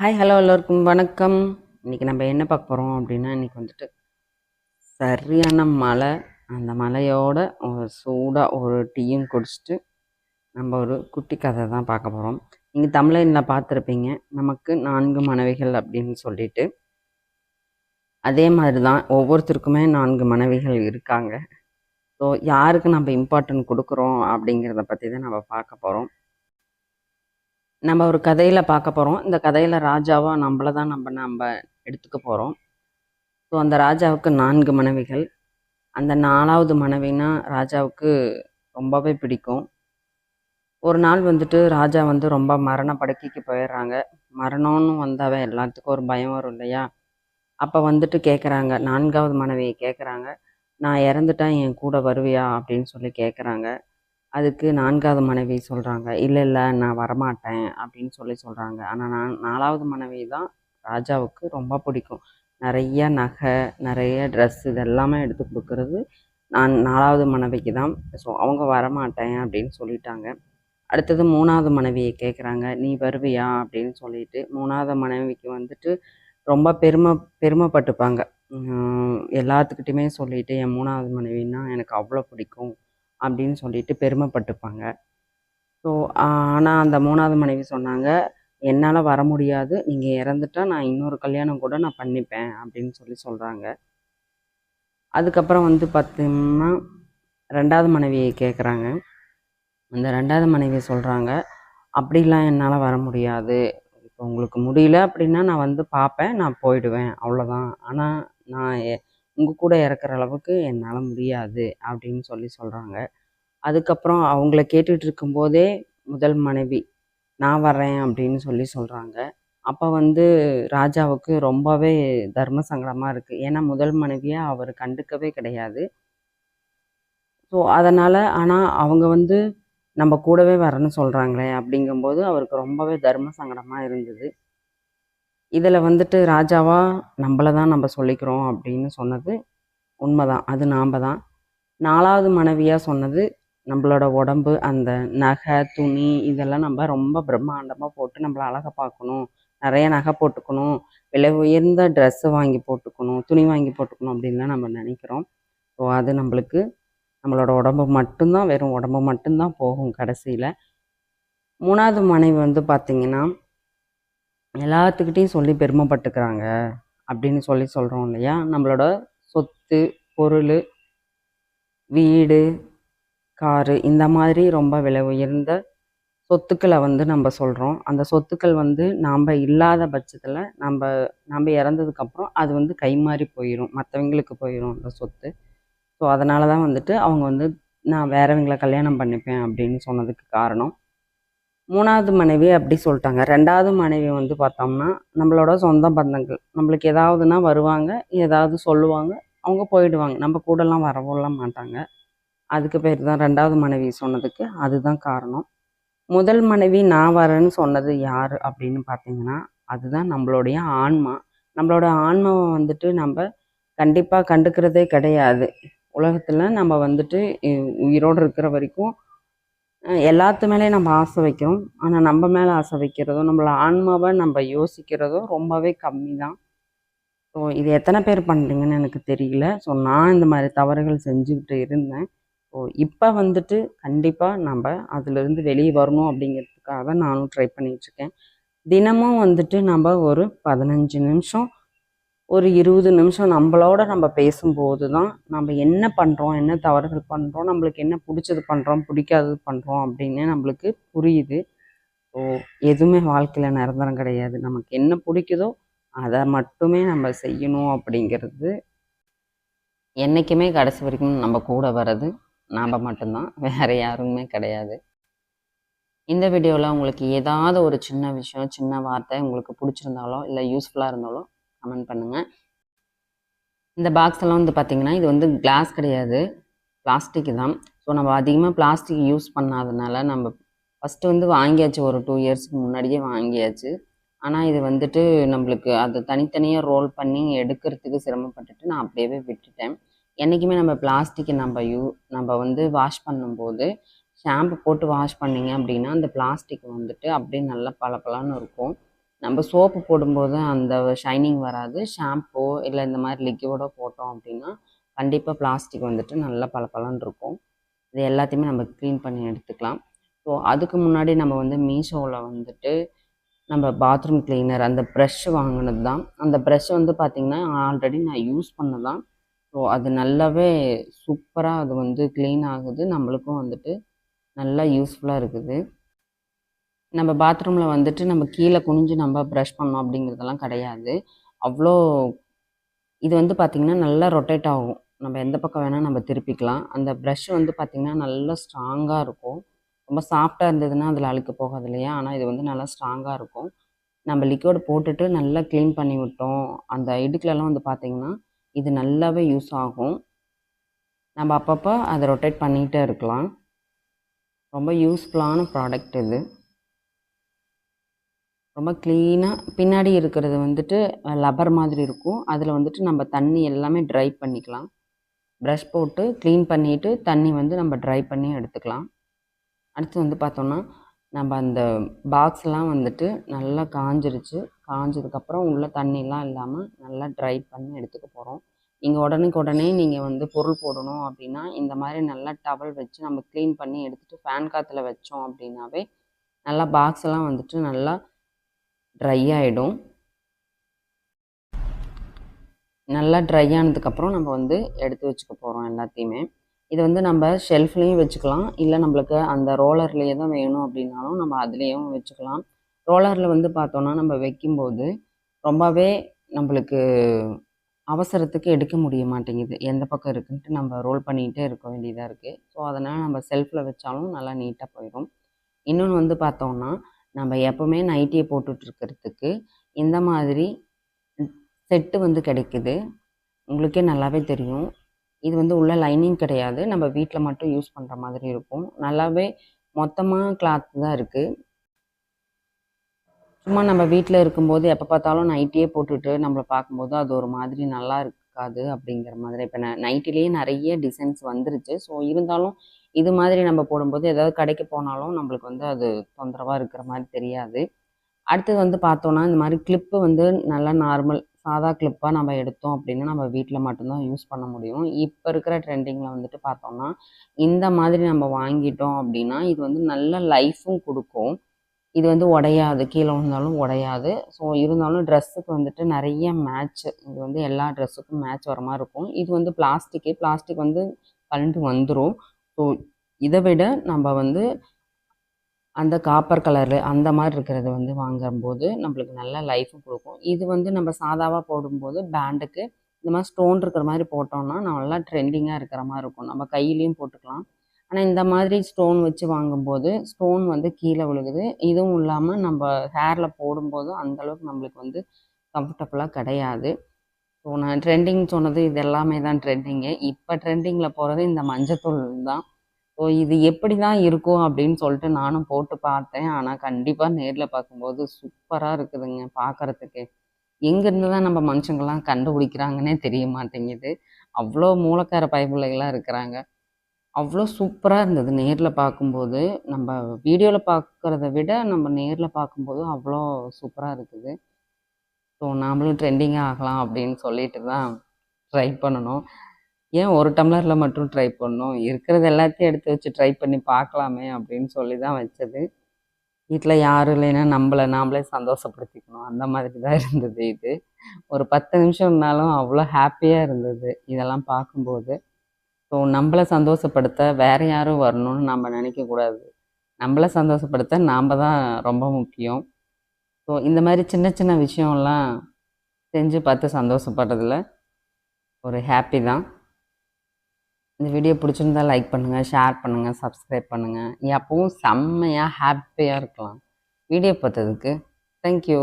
Hi hello எல்லோருக்கும் வணக்கம். இன்றைக்கி நம்ம என்ன பார்க்க போகிறோம் அப்படின்னா இன்றைக்கி வந்துட்டு சரியான மலை அந்த மலையோட ஒரு சூடாக ஒரு டீயும் குடிச்சிட்டு நம்ம ஒரு குட்டி கதை தான் பார்க்க போகிறோம் நீங்கள் தமிழில் பார்த்துருப்பீங்க. நமக்கு நான்கு மனைவிகள் அப்படின்னு சொல்லிட்டு. அதே மாதிரி தான் ஒவ்வொருத்தருக்குமே நான்கு மனைவிகள் இருக்காங்க. ஸோ யாருக்கு நம்ம இம்பார்ட்டன்ட் கொடுக்குறோம் அப்படிங்கிறத பற்றி தான் நம்ம பார்க்க போகிறோம் நம்ம ஒரு கதையில் பார்க்க போகிறோம் இந்த கதையில் ராஜாவும் நம்மளை தான் நம்ம நம்ம எடுத்துக்க போகிறோம் ஸோ அந்த ராஜாவுக்கு நான்கு மனைவிகள். அந்த நாலாவது மனைவினா ராஜாவுக்கு ரொம்பவே பிடிக்கும். ஒரு நாள் வந்துட்டு ராஜா வந்து ரொம்ப மரண படுக்கைக்கு போயிடுறாங்க. மரணம்னு வந்தாவே எல்லாத்துக்கும் ஒரு பயம் வரும் இல்லையா? அப்போ வந்துட்டு கேட்குறாங்க நான்காவது மனைவியை கேட்குறாங்க நான் இறந்துட்டா என் கூட வருவியா? அப்படின்னு சொல்லி கேட்குறாங்க அதுக்கு நான்காவது மனைவி சொல்கிறாங்க இல்லை இல்லை நான் வரமாட்டேன் அப்படின்னு சொல்லி சொல்கிறாங்க ஆனால் நான் நாலாவது மனைவி தான் ராஜாவுக்கு ரொம்ப பிடிக்கும். நிறைய நகை நிறைய ட்ரெஸ் இதெல்லாமே எடுத்து கொடுக்கறது நான் நாலாவது மனைவிக்கு தான். ஸோ அவங்க வரமாட்டேன் அப்படின்னு சொல்லிட்டாங்க. அடுத்தது மூணாவது மனைவியை கேட்குறாங்க நீ வருவியா? அப்படின்னு சொல்லிட்டு மூணாவது மனைவிக்கு வந்துட்டு ரொம்ப பெருமை பெருமைப்பட்டுப்பாங்க. எல்லாத்துக்கிட்டையுமே சொல்லிட்டு என் மூணாவது மனைவின்னா எனக்கு அவ்வளோ பிடிக்கும். அப்படின்னு சொல்லிட்டு பெருமைப்பட்டுப்பாங்க. ஸோ ஆனால் அந்த மூணாவது மனைவி சொன்னாங்க என்னால் வர முடியாது. நீங்கள் இறந்துட்டா நான் இன்னொரு கல்யாணம் கூட நான் பண்ணிப்பேன் அப்படின்னு சொல்லி சொல்கிறாங்க அதுக்கப்புறம் வந்து பார்த்திங்கன்னா ரெண்டாவது மனைவியை கேட்குறாங்க அந்த ரெண்டாவது மனைவி சொல்கிறாங்க அப்படிலாம் என்னால் வர முடியாது. இப்போ உங்களுக்கு முடியல அப்படின்னா நான் வந்து பார்ப்பேன் நான் போயிடுவேன் அவ்வளோதான் ஆனால் நான் உங்கள் கூட இறக்குற அளவுக்கு என்னால் முடியாது அப்படின்னு சொல்லி சொல்கிறாங்க அதுக்கப்புறம் அவங்கள கேட்டுட்டு இருக்கும்போதே முதல் மனைவி நான் வர்றேன் அப்படின்னு சொல்லி சொல்கிறாங்க அப்போ வந்து ராஜாவுக்கு ரொம்பவே தர்ம சங்கடமாக இருக்குது ஏன்னா முதல் மனைவியை அவர் கண்டுக்கவே கிடையாது. ஸோ அதனால் ஆனால் அவங்க வந்து நம்ம கூடவே வரேன்னு சொல்கிறாங்களே அப்படிங்கும்போது அவருக்கு ரொம்பவே தர்ம சங்கடமாக இருந்தது. இதில் வந்துட்டு ராஜாவா நம்மளை தான் நம்ம சொல்லிக்கிறோம் அப்படின்னு சொன்னது உண்மைதான். அது நாம் தான். நாலாவது மனைவியாக சொன்னது நம்மளோட உடம்பு அந்த நகை துணி இதெல்லாம் நம்ம ரொம்ப பிரம்மாண்டமாக போட்டு நம்மளை அழகாக பார்க்கணும். நிறைய நகை போட்டுக்கணும். விலை உயர்ந்த ட்ரெஸ்ஸு வாங்கி போட்டுக்கணும். துணி வாங்கி போட்டுக்கணும் அப்படின்லாம் நம்ம நினைக்கிறோம். ஸோ அது நம்மளுக்கு நம்மளோட உடம்பு மட்டும்தான் வெறும் உடம்பு மட்டும்தான் போகும் கடைசியில். மூணாவது மனைவி வந்து பார்த்திங்கன்னா எல்லாத்துக்கிட்டையும் சொல்லி பெருமைப்பட்டுக்கிறாங்க அப்படின்னு சொல்லி சொல்கிறோம் இல்லையா? நம்மளோட சொத்து பொருள் வீடு காரு இந்த மாதிரி ரொம்ப விலை உயர்ந்த சொத்துக்களை வந்து நம்ம சொல்கிறோம் அந்த சொத்துக்கள் வந்து நாம் இல்லாத பட்சத்தில் நம்ம நம்ம இறந்ததுக்கப்புறம் அது வந்து கைமாறி போயிடும் மற்றவங்களுக்கு போயிடும் அந்த சொத்து. ஸோ அதனால தான் வந்துட்டு அவங்க வந்து நான் வேறவங்களை கல்யாணம் பண்ணிப்பேன் அப்படின்னு சொன்னதுக்கு காரணம். மூணாவது மனைவி அப்படி சொல்லிட்டாங்க. ரெண்டாவது மனைவி வந்து பார்த்தோம்னா நம்மளோட சொந்த பந்தங்கள். நம்மளுக்கு ஏதாவதுனா வருவாங்க ஏதாவது சொல்லுவாங்க அவங்க போயிடுவாங்க. நம்ம கூடலாம் வரவும் மாட்டாங்க. அதுக்கு பேர் தான் ரெண்டாவது மனைவி சொன்னதுக்கு அதுதான் காரணம். முதல் மனைவி நான் வரேன்னு சொன்னது யார் அப்படின்னு பார்த்தீங்கன்னா அதுதான் நம்மளுடைய ஆன்மா. நம்மளோட ஆன்மாவை வந்துட்டு நம்ம கண்டிப்பாக கண்டுக்கிறதே கிடையாது. உலகத்தில் நம்ம வந்துட்டு உயிரோடு இருக்கிற வரைக்கும் எல்லாத்து மேலேயும் நம்ம ஆசை வைக்கிறோம். ஆனால் நம்ம மேலே ஆசை வைக்கிறதோ நம்மளை ஆன்மாவை நம்ம யோசிக்கிறதோ ரொம்பவே கம்மி தான் ஸோ இது எத்தனை பேர் பண்ணுறீங்கன்னு எனக்கு தெரியல. ஸோ நான் இந்த மாதிரி தவறுகள் செஞ்சுக்கிட்டு இருந்தேன். ஸோ இப்போ வந்துட்டு கண்டிப்பாக நம்ம அதுலேருந்து வெளியே வரணும் அப்படிங்கிறதுக்காக நானும் ட்ரை பண்ணிகிட்ருக்கேன் தினமும் வந்துட்டு நம்ம ஒரு பதினஞ்சு நிமிஷம் ஒரு இருபது நிமிஷம் நம்மளோட நம்ம பேசும்போது தான் நம்ம என்ன பண்ணுறோம் என்ன தவறுகள் பண்ணுறோம் நம்மளுக்கு என்ன பிடிச்சது பண்ணுறோம் பிடிக்காதது பண்ணுறோம் அப்படின்னு நம்மளுக்கு புரியுது. ஸோ எதுவுமே வாழ்க்கையில் நிரந்தரம் கிடையாது. நமக்கு என்ன பிடிக்குதோ அதை மட்டுமே நம்ம செய்யணும் அப்படிங்கிறது என்றைக்குமே கடைசி வரைக்கும் நம்ம கூட வர்றது நாம் மட்டும்தான். வேறு யாருமே கிடையாது. இந்த வீடியோவில் உங்களுக்கு ஏதாவது ஒரு சின்ன விஷயம் சின்ன வார்த்தை உங்களுக்கு பிடிச்சிருந்தாலோ இல்லை யூஸ்ஃபுல்லாக இருந்தாலோ கமெண்ட் பண்ணுங்கள் இந்த பாக்ஸ் எல்லாம் வந்து பார்த்திங்கன்னா இது வந்து கிளாஸ் கிடையாது. பிளாஸ்டிக் தான். ஸோ நம்ம அதிகமாக பிளாஸ்டிக் யூஸ் பண்ணாதனால நம்ம ஃபஸ்ட்டு வந்து வாங்கியாச்சு ஒரு டூ இயர்ஸ்க்கு முன்னாடியே வாங்கியாச்சு. ஆனால் இது வந்துட்டு நம்மளுக்கு அது தனித்தனியாக ரோல் பண்ணி எடுக்கிறதுக்கு சிரமப்பட்டுட்டு நான் அப்படியே விட்டுட்டேன். என்றைக்குமே நம்ம பிளாஸ்டிக்கை நம்ம யூ நம்ம வந்து வாஷ் பண்ணும்போது ஷாம்பு போட்டு வாஷ் பண்ணிங்க அப்படின்னா அந்த பிளாஸ்டிக் வந்துட்டு அப்படியே நல்லா பளபளன்னு இருக்கும். நம்ம சோப்பு போடும்போது அந்த ஷைனிங் வராது. ஷாம்போ இல்லை இந்த மாதிரி லிக்யூடோ போட்டோம் அப்படின்னா கண்டிப்பாக பிளாஸ்டிக் வந்துட்டு நல்லா பளபளன்னு இருக்கும். இது எல்லாத்தையுமே நம்ம க்ளீன் பண்ணி எடுத்துக்கலாம். ஸோ அதுக்கு முன்னாடி நம்ம வந்து மீஷோவில் வந்துட்டு நம்ம பாத்ரூம் கிளீனர் அந்த ப்ரெஷ் வாங்கினது தான் அந்த ப்ரெஷ் வந்து பார்த்திங்கன்னா ஆல்ரெடி நான் யூஸ் பண்ணதான். ஸோ அது நல்லாவே சூப்பராக அது வந்து க்ளீன் ஆகுது. நம்மளுக்கும் வந்துட்டு நல்லா யூஸ்ஃபுல்லாக இருக்குது. நம்ம பாத்ரூமில் வந்துட்டு நம்ம கீழே குனிஞ்சு நம்ம ப்ரஷ் பண்ணோம் அப்படிங்கிறதெல்லாம் கிடையாது. அவ்வளோ இது வந்து பார்த்திங்கன்னா நல்லா ரொட்டேட் ஆகும். நம்ம எந்த பக்கம் வேணால் நம்ம திருப்பிக்கலாம். அந்த ப்ரஷ் வந்து பார்த்திங்கன்னா நல்லா ஸ்ட்ராங்காக இருக்கும். ரொம்ப சாஃப்டாக இருந்ததுன்னா அதில் அழுக்கு போகாது இல்லையா? ஆனால் இது வந்து நல்லா ஸ்ட்ராங்காக இருக்கும். நம்ம லிக்விட் போட்டுட்டு நல்லா க்ளீன் பண்ணி விட்டோம். அந்த இடுக்குலலாம் வந்து பார்த்திங்கன்னா இது நல்லாவே யூஸ் ஆகும். நம்ம அப்பப்போ அதை ரொட்டேட் பண்ணிகிட்டே இருக்கலாம். ரொம்ப யூஸ்ஃபுல்லான ப்ராடக்ட் இது. ரொம்ப க்ளீனாக பின்னாடி இருக்கிறது வந்துட்டு லப்பர் மாதிரி இருக்கும். அதில் வந்துட்டு நம்ம தண்ணி எல்லாமே ட்ரை பண்ணிக்கலாம். ப்ரஷ் போட்டு க்ளீன் பண்ணிவிட்டு தண்ணி வந்து நம்ம ட்ரை பண்ணி எடுத்துக்கலாம். அடுத்து வந்து பார்த்தோம்னா நம்ம அந்த பாக்ஸ்லாம் வந்துட்டு நல்லா காஞ்சிருச்சு. காஞ்சதுக்கப்புறம் உள்ளே தண்ணிலாம் இல்லாமல் நல்லா ட்ரை பண்ணி எடுத்துக்க போகிறோம் நீங்கள் உடனுக்கு உடனே நீங்கள் வந்து பொருள் போடணும் அப்படின்னா இந்த மாதிரி நல்லா டவல் வச்சு நம்ம க்ளீன் பண்ணி எடுத்துகிட்டு ஃபேன் காற்றுல வச்சோம் அப்படின்னாவே நல்லா பாக்ஸ் எல்லாம் வந்துட்டு நல்லா ட்ரை ஆகிடும் நல்லா ட்ரை ஆனதுக்கப்புறம் நம்ம வந்து எடுத்து வச்சுக்க போகிறோம் எல்லாத்தையுமே. இது வந்து நம்ம ஷெல்ஃப்லேயும் வச்சுக்கலாம். இல்லை நம்மளுக்கு அந்த ரோலர்லேயே தான் வேணும் அப்படின்னாலும் நம்ம அதுலேயும் வச்சுக்கலாம். ரோலரில் வந்து பார்த்தோன்னா நம்ம வைக்கும்போது ரொம்பவே நம்மளுக்கு அவசரத்துக்கு எடுக்க முடிய மாட்டேங்குது. எந்த பக்கம் இருக்குன்ட்டு நம்ம ரோல் பண்ணிகிட்டே இருக்க வேண்டியதாக இருக்குது ஸோ அதனால் நம்ம செல்ஃபில் வச்சாலும் நல்லா நீட்டாக போயிடும் இன்னொன்று வந்து பார்த்தோம்னா நம்ம எப்போவுமே நைட்டியை போட்டுட்ருக்கிறதுக்கு இந்த மாதிரி செட்டு வந்து கிடைக்குது. உங்களுக்கே நல்லாவே தெரியும். இது வந்து உள்ள லைனிங் கிடையாது. நம்ம வீட்டில் மட்டும் யூஸ் பண்ணுற மாதிரி இருக்கும். நல்லாவே மொத்தமாக கிளாத் தான் இருக்குது சும்மா நம்ம வீட்டில் இருக்கும்போது எப்போ பார்த்தாலும் நைட்டியே போட்டுட்டு நம்மளை பார்க்கும்போது அது ஒரு மாதிரி நல்லா இருக்காது அப்படிங்கிற மாதிரி. இப்போ ந நைட்டிலேயே நிறைய டிசைன்ஸ் வந்துருச்சு. ஸோ இருந்தாலும் இது மாதிரி நம்ம போடும்போது ஏதாவது கடைக்கு போனாலும் நம்மளுக்கு வந்து அது தொந்தரவாக இருக்கிற மாதிரி தெரியாது. அடுத்தது வந்து பார்த்தோன்னா இந்த மாதிரி கிளிப்பு வந்து நல்லா நார்மல் சாதா கிளிப்பாக நம்ம எடுத்தோம் அப்படின்னா நம்ம வீட்டில் மட்டும்தான் யூஸ் பண்ண முடியும். இப்போ இருக்கிற ட்ரெண்டிங்கில் வந்துட்டு பார்த்தோம்னா இந்த மாதிரி நம்ம வாங்கிட்டோம் அப்படின்னா இது வந்து நல்ல லைஃப்பும் கொடுக்கும். இது வந்து உடையாது. கீழே விழுந்தாலும் உடையாது. ஸோ இருந்தாலும் ட்ரெஸ்ஸுக்கு வந்துட்டு நிறைய மேட்ச் இது வந்து எல்லா ட்ரெஸ்ஸுக்கும் மேட்ச் வர மாதிரி இருக்கும். இது வந்து பிளாஸ்டிக்கு பிளாஸ்டிக் வந்து கலண்டு வந்துடும் ஸோ இதை விட நம்ம வந்து அந்த காப்பர் கலரு அந்த மாதிரி இருக்கிறது வந்து வாங்கும்போது நம்மளுக்கு நல்ல லைஃப்பும் கொடுக்கும். இது வந்து நம்ம சாதாவாக போடும்போது பேண்டுக்கு இந்த மாதிரி ஸ்டோன் இருக்கிற மாதிரி போட்டோம்னா நல்லா ட்ரெண்டிங்காக இருக்கிற மாதிரி இருக்கும். நம்ம கையிலையும் போட்டுக்கலாம். ஆனால் இந்த மாதிரி ஸ்டோன் வச்சு வாங்கும்போது ஸ்டோன் வந்து கீழே விழுகுது. இதுவும் இல்லாமல் நம்ம ஹேரில் போடும்போதும் அந்தளவுக்கு நம்மளுக்கு வந்து கம்ஃபர்டபுளாக கிடையாது. ஸோ நான் ட்ரெண்டிங் சொன்னது இது எல்லாமே தான் ட்ரெண்டிங்கு இப்போ ட்ரெண்டிங்கில் போகிறது இந்த மஞ்சத்தூள் தான். ஸோ இது எப்படி தான் இருக்கும் அப்படின்னு சொல்லிட்டு நானும் போட்டு பார்த்தேன். ஆனால் கண்டிப்பாக நேரில் பார்க்கும்போது சூப்பராக இருக்குதுங்க பார்க்குறதுக்கு எங்கேருந்து தான் நம்ம மனுஷங்கள்லாம் கண்டுபிடிக்கிறாங்கன்னே தெரிய மாட்டேங்குது. அவ்வளோ மூலக்கார பயபிள்ளைகளாக இருக்கிறாங்க. அவ்வளோ சூப்பராக இருந்தது நேரில் பார்க்கும்போது. நம்ம வீடியோவில் பார்க்குறத விட நம்ம நேரில் பார்க்கும்போது அவ்வளோ சூப்பராக இருக்குது. ஸோ நாமளும் ட்ரெண்டிங்காக ஆகலாம் அப்படின்னு சொல்லிட்டு தான் ட்ரை பண்ணணும். ஏன் ஒரு டம்ளரில் மட்டும் ட்ரை பண்ணோம் இருக்கிறது எல்லாத்தையும் எடுத்து வச்சு ட்ரை பண்ணி பார்க்கலாமே அப்படின்னு சொல்லி தான் வச்சது. வீட்டில் யாரும் இல்லைன்னா நம்மளை நாமளே சந்தோஷப்படுத்திக்கணும். அந்த மாதிரி தான் இருந்தது இது. ஒரு பத்து நிமிஷம்னாலும் அவ்வளோ ஹாப்பியாக இருந்தது இதெல்லாம் பார்க்கும்போது. ஸோ நம்மளை சந்தோஷப்படுத்த வேறு யாரும் வரணும்னு நம்ம நினைக்கக்கூடாது. நம்மளை சந்தோஷப்படுத்த நாம் தான் ரொம்ப முக்கியம். ஸோ இந்த மாதிரி சின்ன சின்ன விஷயம்லாம் செஞ்சு பார்த்து சந்தோஷப்படுறதுல ஒரு ஹாப்பி தான். இந்த வீடியோ பிடிச்சிருந்தா லைக் பண்ணுங்கள் ஷேர் பண்ணுங்கள் சப்ஸ்கிரைப் பண்ணுங்கள் எப்பவும் செம்மையாக ஹாப்பியாக இருக்கலாம். வீடியோ பார்த்ததுக்கு தேங்க்யூ